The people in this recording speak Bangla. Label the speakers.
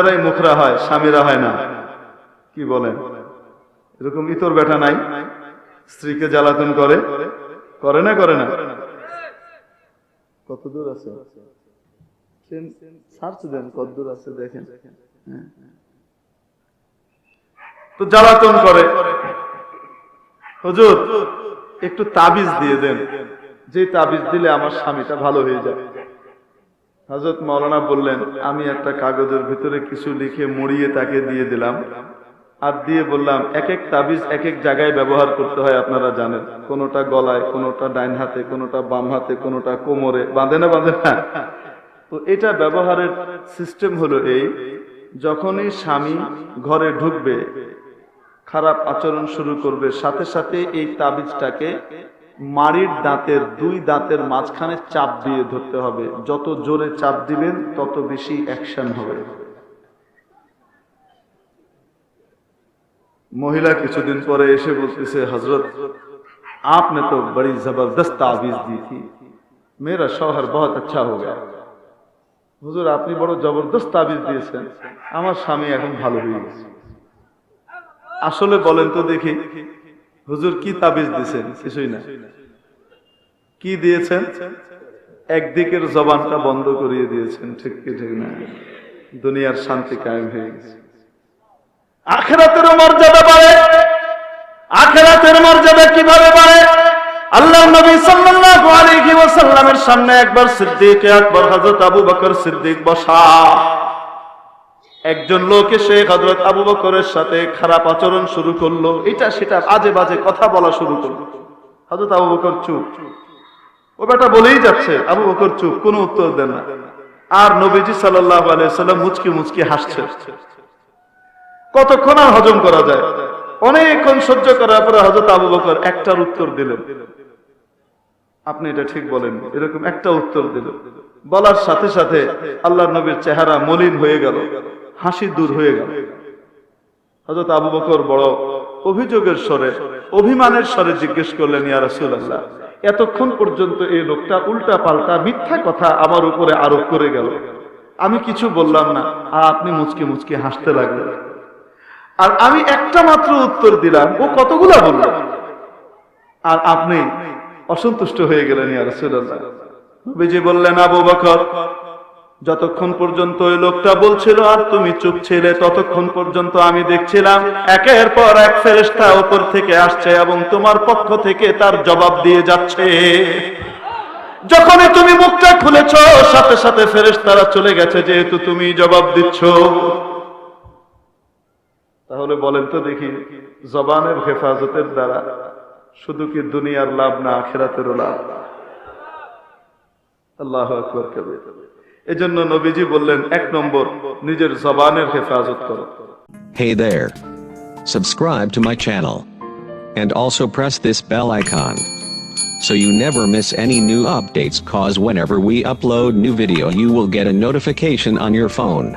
Speaker 1: তারাই মুখরা হয়, স্বামীরা হয় না। কি বলেন? এরকম ইতর বেটা নাই? স্ত্রীকে জ্বালাতন করে? করে না করে না? কত দূর আছে? হ্যাঁ। একটু তাবিজ দিয়ে দেন। যে তাবিজ দিলে আমার স্বামীটা ভালো হয়ে যাবে হজরত মৌলানা বললেন, আমি একটা কাগজের ভিতরে কিছু লিখে মুড়িয়ে তাকে দিয়ে দিলাম আর দিয়ে বললাম, এক এক তাবিজ এক এক জায়গায় ব্যবহার করতে হয় আপনারা জানেন। কোনোটা গলায়, কোনোটা ডাইন হাতে, কোনোটা বাম হাতে, কোনোটা কোমরে, বাঁধে না বাঁধে না? তো এটা ব্যবহারের সিস্টেম হলো এই, যখনই স্বামী ঘরে ঢুকবে, খারাপ আচরণ শুরু করবে, সাথে সাথে এই তাবিজটাকে মাড়ির দাঁতের দুই দাঁতের মাঝখানে চাপ দিয়ে ধরতে হবে যত জোরে চাপ দিবেন তত বেশি অ্যাকশন হবে মহিলা কিছুদিন পরে এসে বলতেছে হজরত आपने तो बड़ी जबरदस्त ताबीज दी थी मेरा शौहर बहुत अच्छा हो गया হুজুর আপনি বড় জবরদস্ত তাবিজ দিয়েছেন আমার স্বামী এখন ভালো হয়ে গেছে আসলে বলেন তো দেখি হুজুর কি তাবিজ দিয়েছেন কিছুই না। কি দিয়েছেন? একদিকের জবানটা বন্ধ করিয়ে দিয়েছেন, ঠিক কি ঠিক না? দুনিয়ার শান্তি কায়েম হয়ে গেছে। আখেরাতের মর্যাদা বাড়ে। আখেরাতের মর্যাদা কীভাবে বাড়ে? আল্লাহ নবী সাল্লাল্লাহু আলাইহি ওয়াসাল্লামের সামনে একবার সিদ্দিক আকবর হযরত আবু বকর সিদ্দিক বসা। একজন লোক এসে হযরত আবু বকরের সাথে খারাপ আচরণ শুরু করল। এটা সেটা আজে বাজে কথা বলা শুরু করল। হযরত আবু বকর চুপ। ও বেটা বলেই যাচ্ছে, আবু বকর চুপ, কোনো উত্তর দেন না। আর নবীজি সাল্লাল্লাহু আলাইহি সাল্লাম মুচকি মুচকি হাসছে। কতক্ষণ আর হজম করা যায়? অনেকক্ষণ সহ্য করার পরে হযরত আবু বকর একটার উত্তর দিলেন। আপনি এটা ঠিক বলেন, এরকম একটা উত্তর দিল বলার সাথে সাথে আল্লাহ নবীর চেহারা মলিন হয়ে গেল। হাসি দূর হয়ে গেল। হযরত আবু বকর বড় অভিযোগের স্বরে, অভিমানের স্বরে জিজ্ঞেস করলেন, ইয়া রাসূলুল্লাহ, এতক্ষণ পর্যন্ত এই লোকটা উল্টা পাল্টা মিথ্যা কথা আমার উপরে আরোপ করে গেল। আমি কিছু বললাম না, আর আপনি মুচকি মুচকি হাসতে লাগলেন। আর আমি একটা মাত্র উত্তর দিলাম, ও কতগুলা বলল? আর আপনি অসন্তুষ্ট হয়ে গেলেন, ইয়া রাসূলুল্লাহ। নবীজি বললেন, আবু বকর যতক্ষণ পর্যন্ত ওই লোকটা বলছিল আর তুমি চুপ ছিলে, ততক্ষণ পর্যন্ত আমি দেখছিলাম একের পর এক ফেরেশতা উপর থেকে আসছে এবং তোমার পক্ষ থেকে তার জবাব দিয়ে যাচ্ছে। যখনই তুমি মুখটা খুলেছ, সাথে সাথে ফেরেশতারা চলে গেছে, যেহেতু তুমি জবাব দিচ্ছ। তাহলে বলেন তো দেখি, জবানের হেফাজতের দ্বারা শুধু কি দুনিয়ার লাভ না আখেরাতেরও লাভ? আল্লাহ আকবর কবির এজন্য নবীজি বললেন এক নম্বর নিজের জবানের হেফাজত করো
Speaker 2: Hey there. Subscribe to my channel. And also press this bell icon. So you never miss any new updates cause whenever we upload new video you will get a notification on your phone.